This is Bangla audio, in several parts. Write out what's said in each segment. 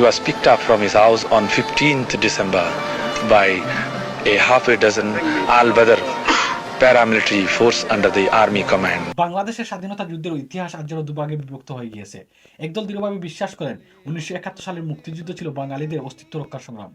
He was picked up from his house on 15th December by a half a dozen al-Badr paramilitary force under the army command. বাংলাদেশের স্বাধীনতা যুদ্ধের ইতিহাস আজ যেন দুভাগে বিভক্ত হয়ে গিয়েছে একদল দৃঢ়ভাবে বিশ্বাস করেন উনিশশো একাত্তর সালের মুক্তিযুদ্ধ ছিল বাঙালিদের অস্তিত্ব রক্ষার সংগ্রাম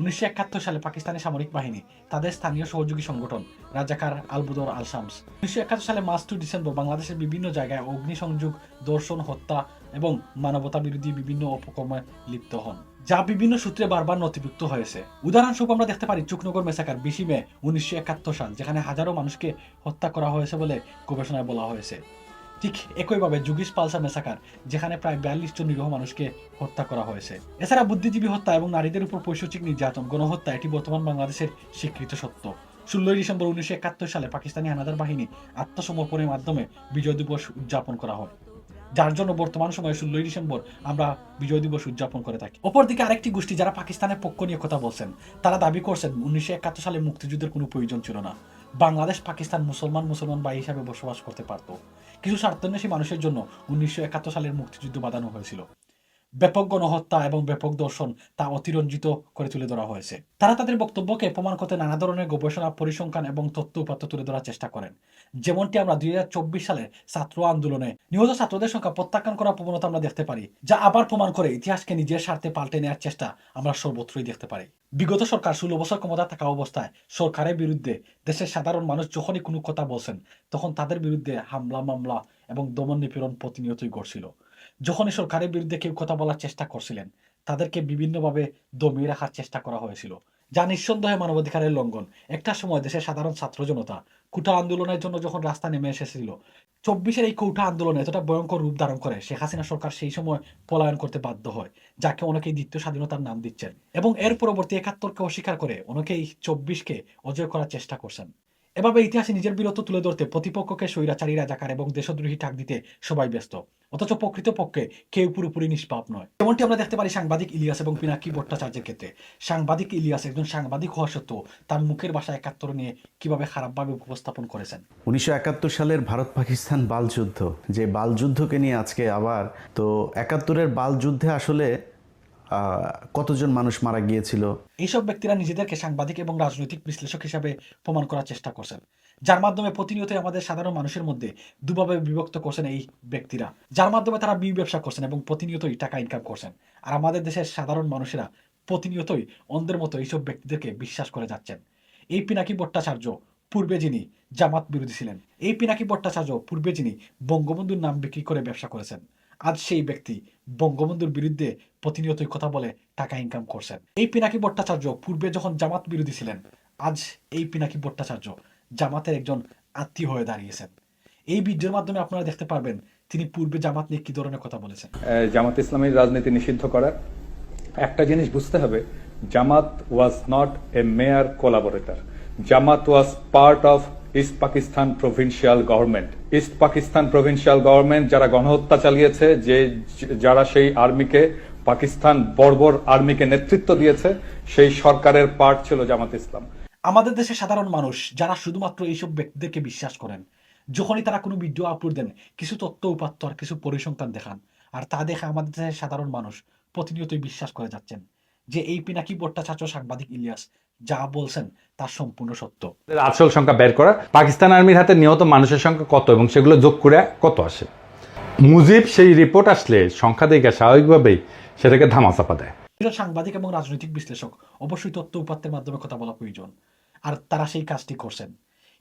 উনিশশো একাত্তর সালে পাকিস্তানি সামরিক বাহিনী, তাদের স্থানীয় সহযোগী সংগঠন, রাজাকার আলবুদর আল শামস উনিশশো একাত্তর সালে মার্চ টু ডিসেম্বর বাংলাদেশের বিভিন্ন জায়গায় অগ্নিসংযোগ, দর্শন, হত্যা এবং মানবতা বিরোধী বিভিন্ন অপকর্মে লিপ্ত হন, যা বিভিন্ন সূত্রে বারবার নথিভুক্ত হয়েছে। উদাহরণস্বরূপ আমরা দেখতে পারি, চুকনগর মেসাকার বিশি মে উনিশশো একাত্তর সাল, যেখানে হাজারো মানুষকে হত্যা করা হয়েছে বলে গবেষণায় বলা হয়েছে। ঠিক একইভাবে যুগিস পালসা মেসাকার, যেখানে প্রায় বিয়াল্লিশ জন নিরীহ মানুষকে হত্যা করা হয়েছে। এছাড়া বুদ্ধিজীবী হত্যা এবং নারীদের উপর পৈশাচিক নির্যাতন, গণহত্যা, এটি বর্তমান বাংলাদেশের স্বীকৃত সত্য। ষোলোই ডিসেম্বর উনিশশো একাত্তর সালে পাকিস্তানি হানাদার বাহিনী আত্মসমর্পণের মাধ্যমে বিজয় দিবস উদযাপন করা হয়। যার জন্য বর্তমান সময়ে ষোলোই ডিসেম্বর আমরা বিজয় দিবস উদযাপন করে থাকি। অপরদিকে আরেকটি গোষ্ঠী যারা পাকিস্তানের পক্ষ নিয়ে কথা বলছেন, তারা দাবি করছেন উনিশশো একাত্তর সালে মুক্তিযুদ্ধের কোনো প্রয়োজন ছিল না। বাংলাদেশ পাকিস্তান মুসলমান মুসলমান ভাই হিসাবে বসবাস করতে পারত। কিছু স্বার্থান্বেষী মানুষের জন্য উনিশশো একাত্তর সালের মুক্তিযুদ্ধ বাঁধানো হয়েছিল। ব্যাপক গণহত্যা এবং ব্যাপক দর্শন তা অতিরঞ্জিত করে তুলে ধরা হয়েছে। তারা তাদের বক্তব্যকে প্রমাণ করতে নানা ধরনের গবেষণা, পরিসংখ্যান এবং তথ্য উপাত্ত তুলে ধরার চেষ্টা করেন। যেমনটি আমরা দুই সালে ছাত্র আন্দোলনে নিহত ছাত্রদের সংখ্যা প্রত্যাখ্যান করার প্রবণতা আমরা দেখতে পারি, যা আবার প্রমাণ করে ইতিহাসকে নিজের স্বার্থে পাল্টে নেওয়ার চেষ্টা আমরা সর্বত্রই দেখতে পারি। বিগত সরকার ষোলো বছর ক্ষমতা থাকা অবস্থায় সরকারের বিরুদ্ধে দেশের সাধারণ মানুষ যখনই কোনো কথা বলছেন, তখন তাদের বিরুদ্ধে হামলা, মামলা এবং দমন নিপীড়ন প্রতিনিয়তই ঘটছিল। যখনই সরকারের বিরুদ্ধে কেউ কথা বলার চেষ্টা করছিলেন, তাদেরকে বিভিন্নভাবে দমিয়ে রাখার চেষ্টা করা হয়েছিল। যা নিঃসন্দেহে মানবাধিকারের লঙ্ঘন। একটা সময় দেশের সাধারণ ছাত্র জনতা কুটা আন্দোলনের জন্য যখন রাস্তা নেমে এসেছিল, চব্বিশের এই কৌঠা আন্দোলন এতটা ভয়ঙ্কর রূপ ধারণ করে, শেখ হাসিনা সরকার সেই সময় পলায়ন করতে বাধ্য হয়, যাকে অনেকেই দ্বিতীয় স্বাধীনতার নাম দিচ্ছেন এবং এর পরবর্তী একাত্তরকে অস্বীকার করে অনেকেই চব্বিশকে অজয় করার চেষ্টা করছেন। এভাবে ইতিহাসে নিজের বীরত্ব তুলে ধরতে প্রতিপক্ষকে স্বৈরাচারী, রাজাকার এবং দেশদ্রোহী টাক দিতে সবাই ব্যস্ত। অথচ প্রকৃতপক্ষে কেউ পুরোপুরি নিষ্পাপ নয়। যেমনটি আমরা দেখতে পারি সাংবাদিক ইলিয়াস এবং পিনাকি ভট্টাচার্যের ক্ষেত্রে। সাংবাদিক ইলিয়াস একজন সাংবাদিক হওয়া সত্ত্বেও তার মুখের ভাষা একাত্তর নিয়ে কীভাবে খারাপভাবে উপস্থাপন করেছেন? উনিশশো একাত্তর সালের ভারত পাকিস্তান বালযুদ্ধ যে বালযুদ্ধকে নিয়ে আজকে আবার, তো একাত্তরের বালযুদ্ধে আসলে কতজন মানুষ মারা গিয়েছিল? এইসব ব্যক্তিরা নিজেদেরকে সাংবাদিক এবং রাজনৈতিক বিশ্লেষক হিসাবে প্রমাণ করার চেষ্টা করছেন। যার মাধ্যমে প্রতিনিয়তই আমাদের সাধারণ মানুষের মধ্যে দুভাবে বিভক্ত করছেন এই ব্যক্তিরা। যার মাধ্যমে তারা বি ব্যবসা করছেন এবং প্রতিনিয়তই টাকা ইনকাম করছেন। আর আমাদের দেশের সাধারণ মানুষেরা প্রতিনিয়তই অন্ধের মতো এইসব ব্যক্তিদেরকে বিশ্বাস করে যাচ্ছেন। এই পিনাকি ভট্টাচার্য পূর্বে যিনি জামাত বিরোধী ছিলেন, এই পিনাকি ভট্টাচার্য পূর্বে যিনি বঙ্গবন্ধুর নাম বিক্রি করে ব্যবসা করেছেন। আজ সেই ব্যক্তি বঙ্গবন্ধুর বিরুদ্ধে প্রতিনিয়তই কথা বলে টাকা ইনকাম করছেন। এই পিনাকি ভট্টাচার্য পূর্বে যখন জামাত বিরোধী ছিলেন, আজ এই পিনাকি ভট্টাচার্য জামাতের একজন আত্মীয় হয়ে দাঁড়িয়েছেন। এই ভিডিওর মাধ্যমে আপনারা দেখতে পারবেন তিনি পূর্বে জামাত নিয়ে কি ধরনের কথা বলেছেন। জামাত ইসলামের রাজনীতি নিষিদ্ধ করার একটা জিনিস বুঝতে হবে, Jamaat was not a mere collaborator Jamaat was part of East Pakistan provincial government East Pakistan provincial government যারা গণহত্যা চালিয়েছে, যে যারা সেই আর্মিকে, পাকিস্তান বর্বর আর্মিকে নেতৃত্ব দিয়েছে, সেই সরকারের পার্ট ছিল জামাত ইসলাম। আমাদের দেশের সাধারণ মানুষ যারা শুধুমাত্র এইসব ব্যক্তিদেরকে বিশ্বাস করেন, যখনই তারা কোনো ভিডিও আপলোড দেন, কিছু তথ্য উপাত্ত আর কিছু পরিসংখ্যান দেখান, আর তা দেখে আমাদের দেশের সাধারণ মানুষ প্রতিনিয়তই বিশ্বাস করে যাচ্ছেন যে এই পিনাকি ভট্টাচার্য সাংবাদিক ইলিয়াস যা বলছেন তা সম্পূর্ণ সত্য। আসল সংখ্যা বের করা পাকিস্তান আর্মির হাতে নিহত মানুষের সংখ্যা কত এবং সেগুলো যোগ করে কত আসে? মুজিব সেই রিপোর্ট আসলে সংখ্যা দেখে স্বাভাবিকভাবেই সেটাকে ধামাচাপা দেয়। সাংবাদিক এবং রাজনৈতিক বিশ্লেষক অবশ্যই তথ্য উপাত্তের মাধ্যমে কথা বলা প্রয়োজন আর তারা সেই কাজটি করছেন।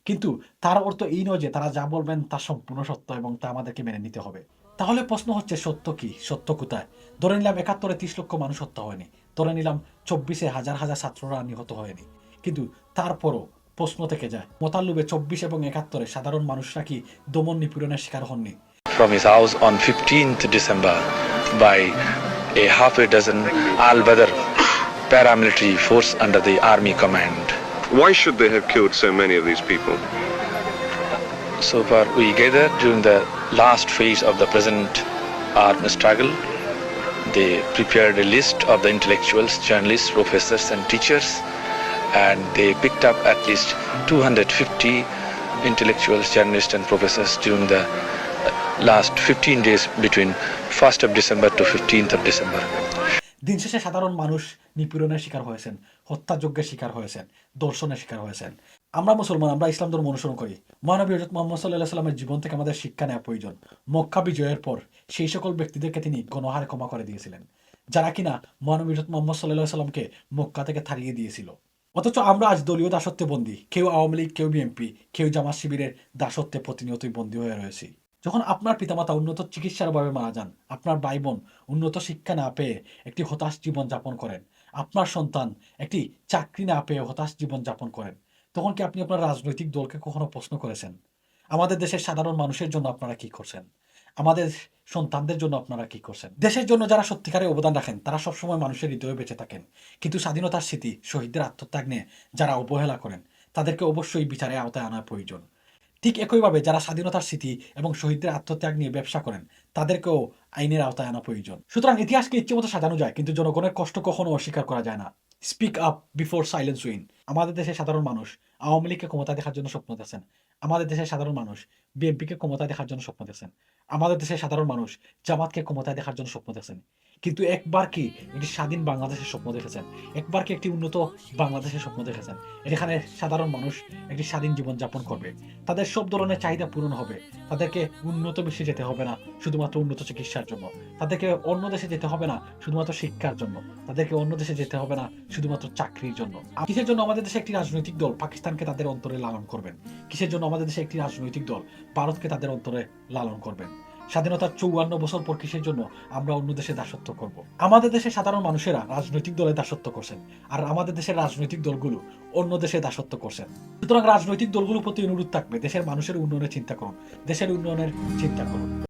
কিন্তু তার অর্থ এই নয় যে তারা যা বলবেন তা সম্পূর্ণ সত্য এবং তা আমাদেরকে মেনে নিতে হবে। তাহলে প্রশ্ন হচ্ছে সত্য কি? সত্য কোথায়? ধরে নিলাম একাত্তরে ত্রিশ লক্ষ মানুষ হত্যা হয়নি। ধরে নিলাম চব্বিশে হাজার হাজার ছাত্ররা নিহত হয়নি কিন্তু তারপরও প্রশ্ন থেকে যায় মোতাল্লুবে চব্বিশ এবং একাত্তরে সাধারণ মানুষরা কি দমন নিপীড়নের শিকার হননি From his house on 15th December by a half a dozen all-weather paramilitary force under the army command. Why should they have killed so many of these people? So far, we gathered during the last phase of the present armed struggle. They prepared a list of the intellectuals, journalists, professors, and teachers, and they picked up at least 250 intellectuals, journalists, and professors during the uh, last 15 days between 1st of December to 15th of December. দিন শেষে সাধারণ মানুষ নিপীড়নের শিকার হয়েছেন হত্যাযজ্ঞের শিকার হয়েছেন দর্শনের শিকার হয়েছেন আমরা মুসলমান, আমরা ইসলাম ধর্ম অনুসরণ করি। মহানবী হজরত মোহাম্মদ সাল্লাহ সাল্লামের জীবন থেকে আমাদের শিক্ষা নেওয়া প্রয়োজন। মক্কা বিজয়ের পর সেই সকল ব্যক্তিদেরকে তিনি গণহারে ক্ষমা করে দিয়েছিলেন, যারা কিনা মহানবী হজরত মোহাম্মদ সাল্লাহ সাল্লামকে মক্কা থেকে তাড়িয়ে দিয়েছিল। অথচ আমরা আজ দলীয় দাসত্বে বন্দী, কেউ আওয়ামী লীগ, কেউ বিএনপি, কেউ জামাত শিবিরের দাসত্বে প্রতিনিয়তই বন্দী হয়ে রয়েছি। যখন আপনার পিতামাতা উন্নত চিকিৎসার অভাবে মারা যান, আপনার ভাই বোন উন্নত শিক্ষা না পেয়ে একটি হতাশ জীবন যাপন করেন, আপনার সন্তান একটি চাকরি না পেয়ে হতাশ জীবন যাপন করেন তখন কি আপনি আপনার রাজনৈতিক দলকে কখনো প্রশ্ন করেছেন? আমাদের দেশের সাধারণ মানুষের জন্য আপনারা কি করছেন? আমাদের সন্তানদের জন্য আপনারা কি করছেন? দেশের জন্য যারা সত্যিকারে অবদান রাখেন, তারা সবসময় মানুষের হৃদয়ে বেঁচে থাকেন। কিন্তু স্বাধীনতার স্মৃতি, শহীদদের আত্মত্যাগ নিয়ে যারা অবহেলা করেন, তাদেরকে অবশ্যই বিচারে আওতায় আনা প্রয়োজন। ঠিক একইভাবে যারা স্বাধীনতার স্মৃতি এবং শহীদদের আত্মত্যাগ নিয়ে ব্যবসা করেন, তাদেরকেও আইনের আওতায় আনা প্রয়োজন। সুতরাং ইতিহাসকে ইচ্ছে মতো সাজানো যায়, কিন্তু জনগণের কষ্ট কখনো অস্বীকার করা যায় না। Speak up before silence win আমাদের দেশের সাধারণ মানুষ আওয়ামী লীগকে ক্ষমতা দেখার জন্য স্বপ্ন দেখছেন। আমাদের দেশের সাধারণ মানুষ বিএনপিকে ক্ষমতা দেখার জন্য স্বপ্ন দেখছেন। আমাদের দেশের সাধারণ মানুষ জামাতকে ক্ষমতা দেখার জন্য স্বপ্ন দেখছেন। কিন্তু একবার কি একটি স্বাধীন বাংলাদেশের স্বপ্ন দেখেছেন? একবার কি একটি উন্নত বাংলাদেশের স্বপ্ন দেখেছেন? এখানে সাধারণ মানুষ একটি স্বাধীন জীবন যাপন করবে। তাদের সব ধরনের চাহিদা পূরণ হবে। তাদেরকে উন্নত বিশ্বে যেতে হবে না শুধুমাত্র উন্নত চিকিৎসার জন্য। তাদেরকে অন্য দেশে যেতে হবে না শুধুমাত্র শিক্ষার জন্য। তাদেরকে অন্য দেশে যেতে হবে না শুধুমাত্র চাকরির জন্য। কিসের জন্য আমাদের দেশে একটি রাজনৈতিক দল পাকিস্তানকে তাদের অন্তরে লালন করবেন? কিসের জন্য আমাদের দেশে একটি রাজনৈতিক দল ভারতকে তাদের অন্তরে লালন করবেন? স্বাধীনতার চৌয়ান্ন বছর পর কিসের জন্য আমরা অন্য দেশে দাসত্ব করব? আমাদের দেশে সাধারণ মানুষেরা রাজনৈতিক দলে দাসত্ব করছেন, আর আমাদের দেশের রাজনৈতিক দলগুলো অন্য দেশে দাসত্ব করছেন। সুতরাং রাজনৈতিক দলগুলোর প্রতি অনুরোধ থাকবে, দেশের মানুষের উন্নয়নের চিন্তা করুন, দেশের উন্নয়নের চিন্তা করুন।